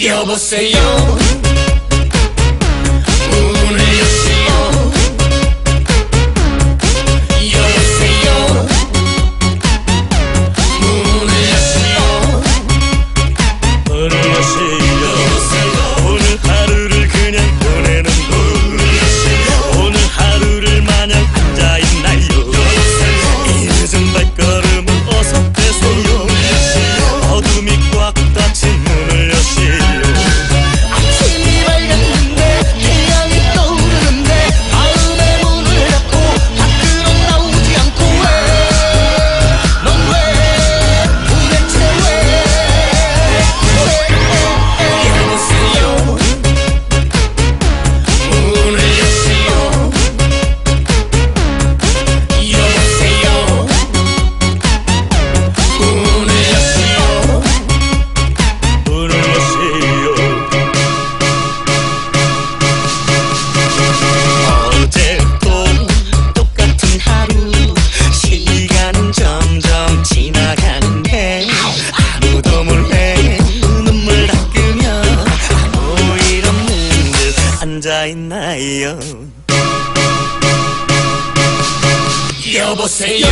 Yo, boss, say yo. 앉아 있나요? 여보세요.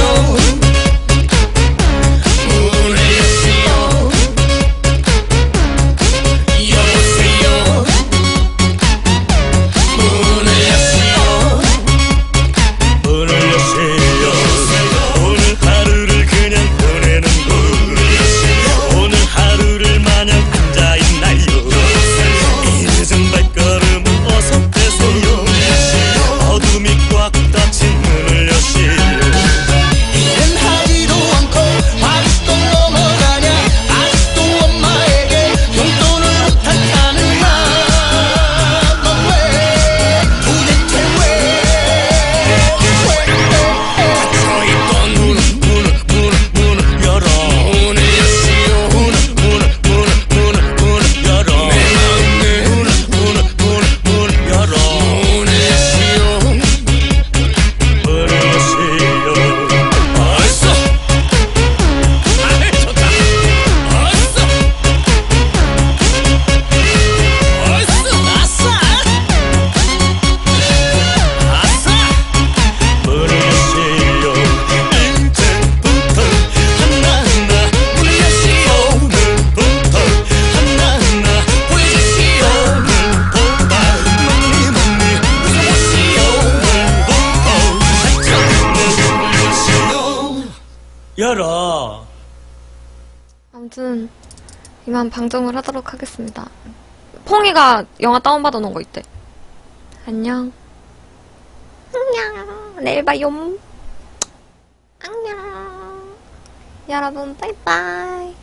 열어. 아무튼 이만 방정을 하도록 하겠습니다. 퐁이가 영화 다운받아 놓은 거 있대. 안녕. 안녕. 내일 봐요. 안녕. 여러분, 빠이빠이.